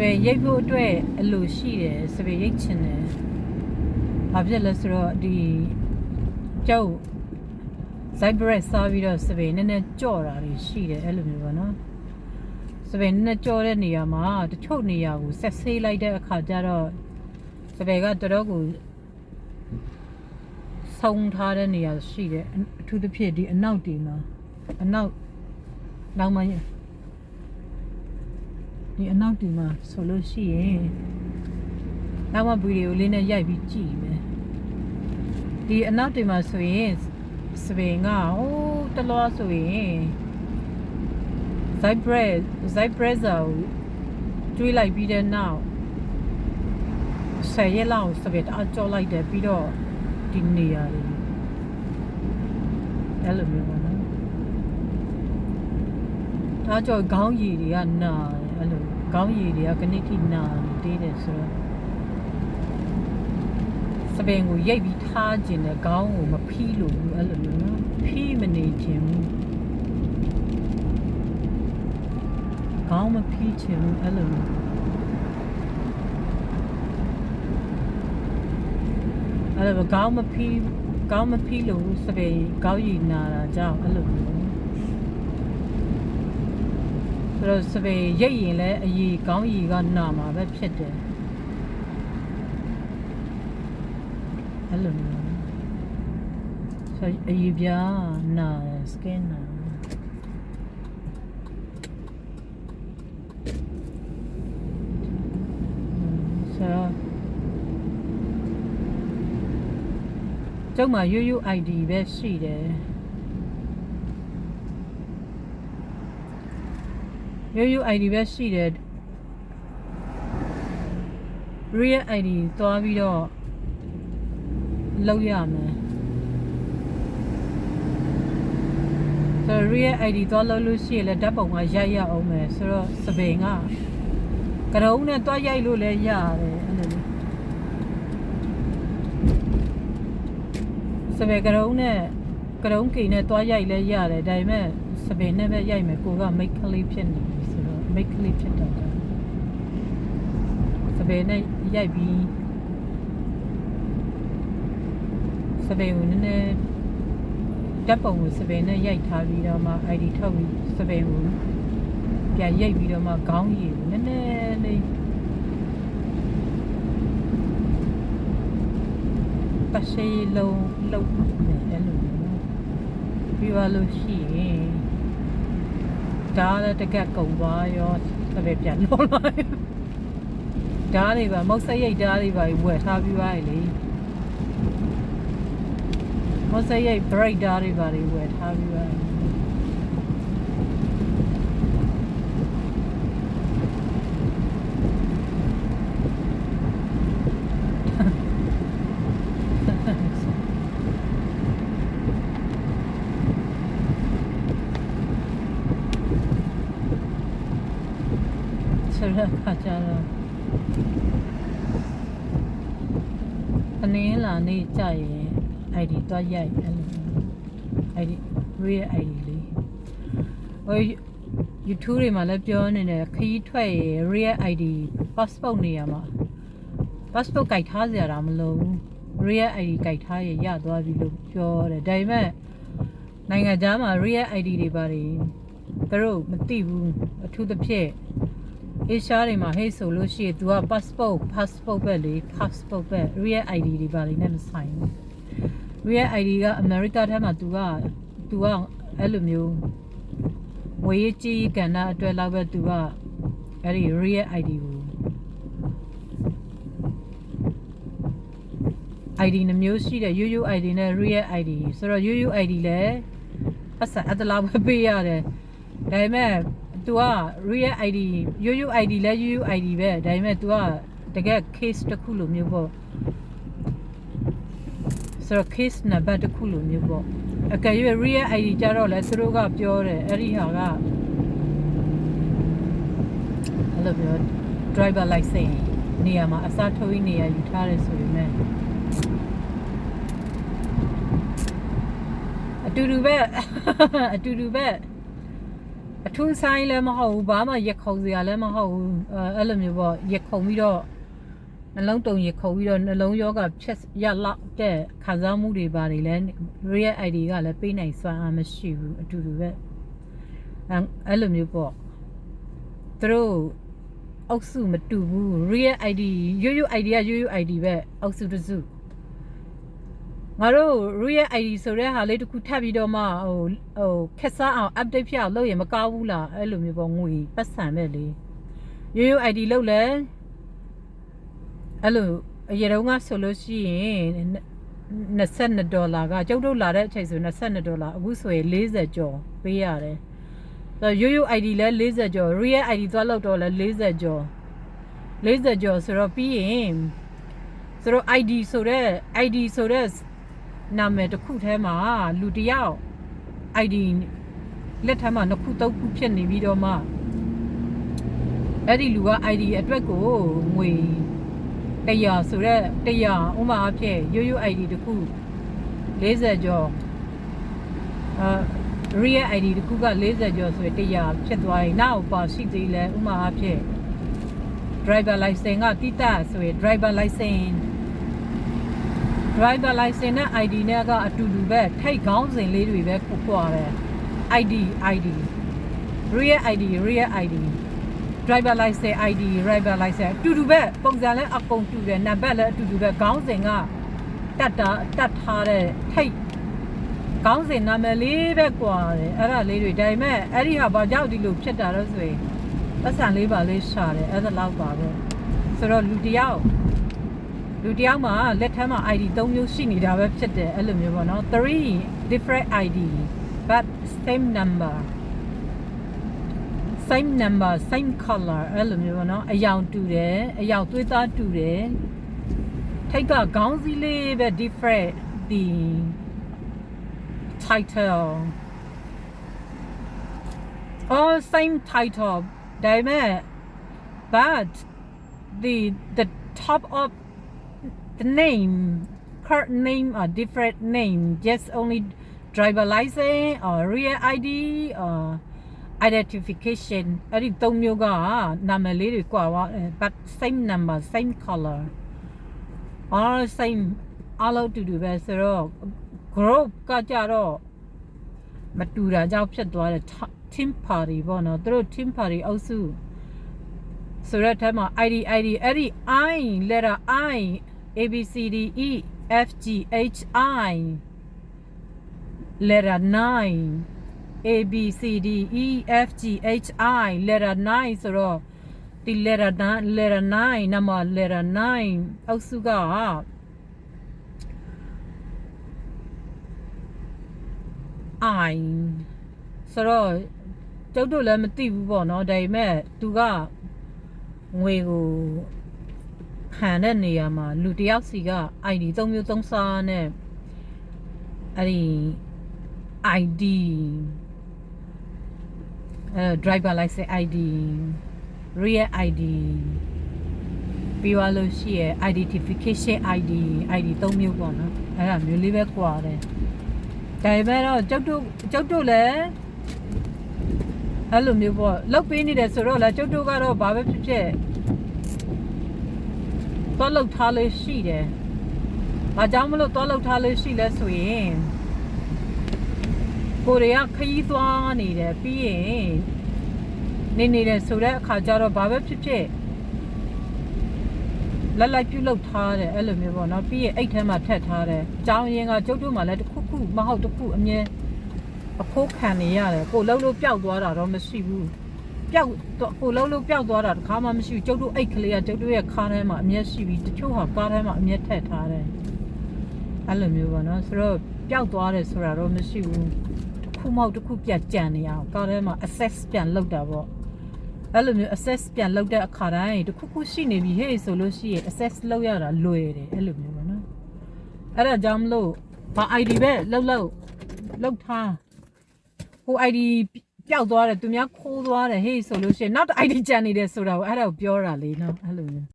ပယ်ရိတ်ဖို့အတွက်အလိုရှိတယ်စပယ်ရိတ်ချင်တယ်ဘာဖြစ်လဲဆိုတော့ဒီကျောက်ဇိုက်ဘရက်စားပြီးတော့စပယ်နည်းနည်းကြော့တာတွေရှိတယ်အဲ့လိုမျိုးပေါ့နော်စပယ်နည်းနည်းကြော့တဲ့နေရာမှာတချို့နေရာကိုဆက်ဆေးလိုက်တဲ့အခါကျတော့စပယ်ကတော်တော်ကိုဆုံးထားတဲ့နေရာရှိတယ်အအထူးသဖြင့်ဒီအနောက်တီမှာအနောက်နောက်မှ ဒီအနောက်တီမှာဆိုလို့ရှိရင်နောက်မှဗီဒီယိုလေးနဲ့ရိုက်ပြီးကြည့်မယ်ဒီအနောက်တီမှာဆိုရင်စပင်ကဟိုးတလောဆိုရင် Zypress Zypress ကိုတွေးလိုက်ပြီးတဲ့နောက်ဆယ်ရက်လောက်စပယ်တအားကြောလိုက်တယ်ပြီးတော့ဒီနေရာတွေအဲ့လိုမျိုးပါနော်ဒါကြောင့်ခေါင်းရည်တွေကနာတယ် အဲ့လိုခေါင်းရည်တွေကခဏထိနာနေသေးတယ်ဆိုတော့စပင်ကိုရိတ်ပြီးထားခြင်းနဲ့ခေါင်းကိုမဖီးလို့ဘူးအဲ့လိုမျိုးနော်ဖီးမနေခြင်းဘူးခေါင်းမဖီးခြင်းဘူးအဲ့လိုမျိုးအဲ့လိုခေါင်းမဖီးခေါင်းမဖီးလို့စပယ်ခေါင်းရည်နာတာကြောင့်အဲ့လိုမျိုး ဆိုတော့စပယ်ရိတ်ရင်လည်းအရီခေါင်းရည်ကနာမှာပဲဖြစ်တယ်အဲ့လိုမျိုးဆိုတော့အရီပြားနာစကင်နာဆိုတော့ကျုပ်မှာရိုးရိုး ID ပဲရှိတယ် ရိုးရိုး ID ပဲရှိတယ် real ID သွားပြီးတော့လောက်ရမယ်ဆိုတော့ real ID သွားလောက်လို့ရှိရင်လည်းဓာတ်ပုံကရိုက်ရအောင်မယ်ဆိုတော့စပင်ကကရုံးနဲ့သွားရိုက်လို့လည်းရတယ်အဲ့လိုလေးစပင်ကရုံးနဲ့ကရုံးကိနဲ့သွားရိုက်လည်းရတယ်ဒါပေမဲ့ စပင်နဲ့ပဲရိုက်မယ်ကိုကမိတ်ကလေးဖြစ်နေပြီဆိုတော့မိတ်ကလေးဖြစ်တော့တယ်စပင်နဲ့ရိုက်ပြီးစပင်ကိုနည်းနည်းဓာတ်ပုံကိုစပင်နဲ့ရိုက်ထားပြီးတော့မှ ID ထုတ်ပြီးစပင်ကိုပြန်ရိုက်ပြီးတော့မှခေါင်းရည်ကိုနည်းနည်းလေးပတ်ရှိလုံးလုံးနဲ့အဲ့လိုမျိုးနော်ပြီးသွားလို့ရှိရင် ဒါလည်းတကက်ကုံသွားရောစပင်ပြန်လုံးလိုက်ဓာတ်တွေပါမုတ်ဆက်ရိတ်ဓာတ်တွေပါဝယ်ထားပြီးသွားပြီလေမုတ်ဆက်ရိတ် break ဓာတ်တွေပါဝယ်ထားပြီးသွားပြီ ဆိုတော့ခါကြတော့အနည်းလာနေကြရင် ID တွားရိုက်အဲ့လို ID real ID လေးဟို YouTube တွေမှာလည်းပြောနေတယ်ခရီးထွက်ရ real ID passport နေရမှာ passport ကြိုက်ထားစရာတော့မလိုဘူး real ID ကြိုက်ထားရရသွားပြီလို့ပြောတယ်ဒါပေမဲ့နိုင်ငံခြားမှာ real ID တွေပါတယ်သူတို့မသိဘူးအထူးသဖြင့် အေရှားတွေမှာဟဲ့ဆိုလို့ရှိရင် तू က passport passport ပဲလေ passport ပဲ real ID တွေပါလေနဲ့မဆိုင်ဘူး real ID က America ထဲမှာ तू က तू ကအဲ့လိုမျိုးဝေးကြီးကဏ္ဍအတွက်လောက်ပဲ तू ကအဲ့ဒီ real ID ကို ID နှမျိုးရှိတယ် UU ID နဲ့ real ID ဆိုတော့ UU ID လည်းပတ်စံအတလောက်ပဲပေးရတယ်ဒါပေမဲ့ तू က real ID UU ID လဲ UU ID ပဲဒါပေမဲ့ तू ကတကယ် case တစ်ခုလိုမျိုးပေါ့ဆိုတော့ case number တစ်ခုလိုမျိုးပေါ့အကယ်၍ real ID ကြတော့လဲသူတို့ကပြောတယ်အဲ့ဒီဟာကအဲ့လိုပြော driver license နေရာမှာအစားထိုးပြီးနေရာယူထားတယ်ဆိုပေမဲ့အတူတူပဲအတူတူပဲ အထူးဆိုင်လည်းမဟုတ်ဘူးဘာမှရက်ခုံစရာလည်းမဟုတ်ဘူးအဲအဲ့လိုမျိုးပေါ့ရက်ခုံပြီးတော့နှလုံးတုံရက်ခုံပြီးတော့နှလုံးယောဂဖြက်ရလောက်တဲ့ခံစားမှုတွေပါတယ်လဲ real ID ကလည်းပေးနိုင်စွမ်းအားမရှိဘူးအတူတူပဲအဲအဲ့လိုမျိုးပေါ့သူတို့အုပ်စုမတူဘူး real ID ရိုးရိုး ID ကရိုးရိုး ID ပဲအုပ်စုတစ်စု ငါတို့ real ID ဆိုတဲ့ဟာလေးတစ်ခုထပ်ပြီးတော့မှဟိုဟိုခက်စားအောင် update ဖြစ်အောင်လုပ်ရင်မကောင်းဘူးလားအဲ့လိုမျိုးပေါ့ငွေပတ်စံပဲလေရိုးရိုး ID လုပ်လဲအဲ့လိုအရေတုန်းကဆိုလို့ရှိရင်22ဒေါ်လာကကျုပ်တို့လာတဲ့အချိန်ဆို22ဒေါ်လာအခုဆိုရင်40ကျော်ပေးရတယ်ဆိုတော့ရိုးရိုး ID လဲ40ကျော် real ID သွားလောက်တော့လဲ40ကျော်40ကျော်ဆိုတော့ပြီးရင်ဆိုတော့ ID ဆိုတော့ ID ဆိုတော့ နာမည်တစ်ခုထဲမှာလူတစ်ယောက် ID လက်ထမ်းမှာနှစ်ခုသုံးခုဖြစ်နေပြီးတော့မှအဲ့ဒီလူက ID အတွက်ကိုငွေ100ဆိုတော့100ဥမာအဖြစ်ရိုးရိုး ID တစ်ခု40ကျော်အာ real ID တစ်ခုက40ကျော်ဆိုရင်100ဖြစ်သွားရင်နောက်ပါရှိသေးလဲဥမာအဖြစ် driver license ကတိတဆိုရင် driver license driver license နဲ့ ID နဲ့ကအတူတူပဲထိတ်ခေါင်းစဉ်လေးတွေပဲခုခွာတယ် ID ID real ID real ID driver license ID driver license အတူတူပဲပုံစံလည်းအကုန်တူတယ်နံပါတ်လည်းအတူတူပဲခေါင်းစဉ်ကတတ်တာတတ်ထားတဲ့ထိတ်ခေါင်းစဉ်နာမည်လေးပဲကွာတယ်အဲ့ဒါလေးတွေဒါပေမဲ့အဲ့ဒီဟာဘာကြောင့်ဒီလိုဖြစ်တာလဲဆိုရင်ပတ်စံလေးပါလေးရှာတယ်အဲ့ဒါလောက်ပါပဲဆိုတော့လူတစ်ယောက် လူတစ်ယောက်မှာလက်ထမ်းမှာ ID ၃မျိုးရှိနေတာပဲဖြစ်တယ်အဲ့လိုမျိုးပေါ့နော်3 different ID but same number same number same color အဲ့လိုမျိုးပေါ့နော်အယောင်တူတယ်အယောင်သွေးသားတူတယ်ထိတ်ကခေါင်းစည်းလေးပဲ different the title all same title ဒါပေမဲ့ but the the top of the name current name are different name just only driver license or real ID or identification အဲ့ဒီသုံးမျိုးကနာမည်လေးတွေကွာသွားတယ် but same number same color all same အားလုံးတူတူပဲဆိုတော့ group ကကြတော့မတူတာကြောင့်ဖြစ်သွားတယ် team party ပေါ့နော်သူတို့ team party အုပ်စုဆိုတော့အဲမှာ ID ID အဲ့ဒီ I letter I A B C D E F G H I letter 9 A B C D E F G H I letter 9ဆိုတော့ဒီ letter 9 letter 9နံပါတ် letter 9အုပ်စုက I ဆိုတော့ကျုပ်တို့လည်းမသိဘူးပေါ့နော်ဒါပေမဲ့သူကငွေကို ခံတဲ့နေရာမှာလူတစ်ယောက်စီက ID ၃မျိုး၃စားနဲ့အဲ့ဒီ ID အဲ driver license ID real ID ပြီးသွားလို့ရှိရယ် identification ID ID ၃မျိုးပေါ့နော်အဲ့ဒါမျိုးလေးပဲကွာတယ်ဒါပေမဲ့တော့ကျုပ်တို့ကျုပ်တို့လည်းအဲ့လိုမျိုးပေါ့လောက်ပေးနေတယ်ဆိုတော့လည်းကျုပ်တို့ကတော့ဘာပဲဖြစ်ဖြစ် တော့လောက်ထားလို့ရှိတယ်။ဘာကြောင့်မလို့တော့လောက်ထားလို့ရှိလဲဆိုရင်ကိုရီးယားခရီးသွားနေတယ်ပြီးရင်နေနေတယ်ဆိုတဲ့အခါကျတော့ဘာပဲဖြစ်ဖြစ်လက်လိုက်ပြုတ်လောက်ထားတယ်အဲ့လိုမျိုးပေါ့နော်ပြီးရင်အိတ်ထဲမှာထက်ထားတယ်။ကြောင်းရင်ကကျုပ်တို့မှလည်းတစ်ခုခုမဟုတ်တစ်ခုအမြဲအဖိုးခံနေရတယ်ကိုလှုပ်လို့ပျောက်သွားတာတော့မရှိဘူး ပျောက်ကိုလှုပ်လို့ပျောက်သွားတာတခါမှမရှိဘူးကျုပ်တို့အိတ်ကလေးကကျုပ်တို့ရဲ့ခါးထဲမှာအမြဲရှိပြီးတချို့ဟာကားထဲမှာအမြဲထည့်ထားတယ်အဲ့လိုမျိုးပေါ့နော်ဆိုတော့ပျောက်သွားတယ်ဆိုတာတော့မရှိဘူးတစ်ခုမဟုတ်တစ်ခုပြတ်ကြံနေအောင်ကားထဲမှာ access ပြန်လုပ်တာပေါ့အဲ့လိုမျိုး access ပြန်လုပ်တဲ့အခါတိုင်းတစ်ခုခုရှိနေပြီဟေ့ဆိုလို့ရှိရင် access လုပ်ရတာလွယ်တယ်အဲ့လိုမျိုးပေါ့နော်အဲ့ဒါကြောင့်မလို့ဘာ ID ပဲလောက်လောက်လောက်ထားဟို ID ပျောက်သွားတယ်သူများခိုးသွားတယ်ဟေးဆိုလို့ရှိရင်နောက်တစ် ID ကျန်နေတယ်ဆိုတာကိုအဲ့ဒါကိုပြောတာလေနော်အဲ့လိုမျိုး